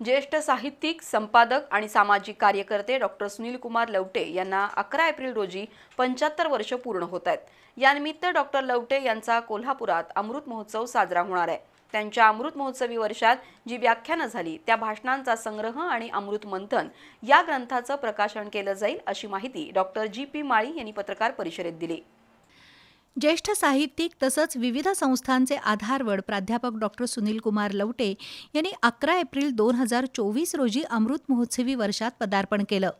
ज्येष्ठ साहित्यिक संपादक आणि सामाजिक कार्यकर्ते डॉक्टर सुनील कुमार लवटे यांना अकरा एप्रिल रोजी पंच्याहत्तर वर्ष पूर्ण होत आहेत. यानिमित्त डॉक्टर लवटे यांचा कोल्हापुरात अमृत महोत्सव साजरा होणार आहे. त्यांच्या अमृत महोत्सवी वर्षात जी व्याख्यानं झाली त्या भाषणांचा संग्रह आणि अमृत मंथन या ग्रंथाचं प्रकाशन केलं जाईल अशी माहिती डॉक्टर जी पी माळी यांनी पत्रकार परिषदेत दिली. ज्येष्ठ साहित्यिक तसंच विविध संस्थांचे आधारवड प्राध्यापक डॉक्टर सुनील कुमार लवटे यांनी अकरा एप्रिल दोन हजार चोवीस रोजी अमृत महोत्सवी वर्षात पदार्पण केलं.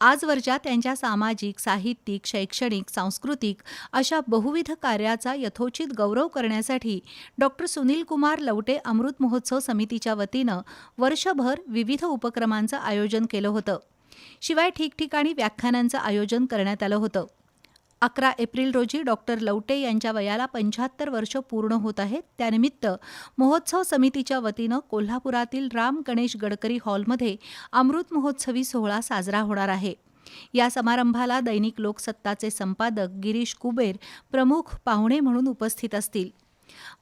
आजवरच्या त्यांच्या सामाजिक साहित्यिक शैक्षणिक सांस्कृतिक अशा बहुविध कार्याचा यथोचित गौरव करण्यासाठी डॉक्टर सुनील कुमार लवटे अमृत महोत्सव समितीच्या वतीनं वर्षभर विविध उपक्रमांचं आयोजन केलं होतं. शिवाय ठिकठिकाणी व्याख्यानांचं आयोजन करण्यात आलं होतं. अकरा एप्रिल रोजी डॉक्टर लवटे यांच्या वयाला पंच्याहत्तर वर्ष पूर्ण होत आहेत. त्यानिमित्त महोत्सव समितीच्या वतीनं कोल्हापुरातील राम गणेश गडकरी हॉलमध्ये अमृत महोत्सवी सोहळा साजरा होणार आहे. या समारंभाला दैनिक लोकसत्ताचे संपादक गिरीश कुबेर प्रमुख पाहुणे म्हणून उपस्थित असतील.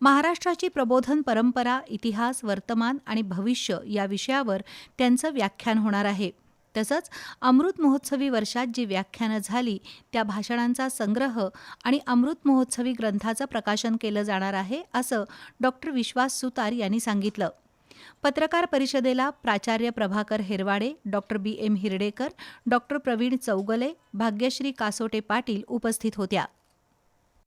महाराष्ट्राची प्रबोधन परंपरा इतिहास वर्तमान आणि भविष्य या विषयावर त्यांचं व्याख्यान होणार आहे. तसंच अमृत महोत्सवी वर्षात जी व्याख्यानं झाली त्या भाषणांचा संग्रह आणि अमृत महोत्सवी ग्रंथाचं प्रकाशन केलं जाणार आहे असं डॉक्टर विश्वास सुतार यांनी सांगितलं. पत्रकार परिषदेला प्राचार्य Prabhakar Herwade doctor B. M. Hirdekar doctor Praveen Chougule Bhagyashree Kasote Patil उपस्थित होत्या.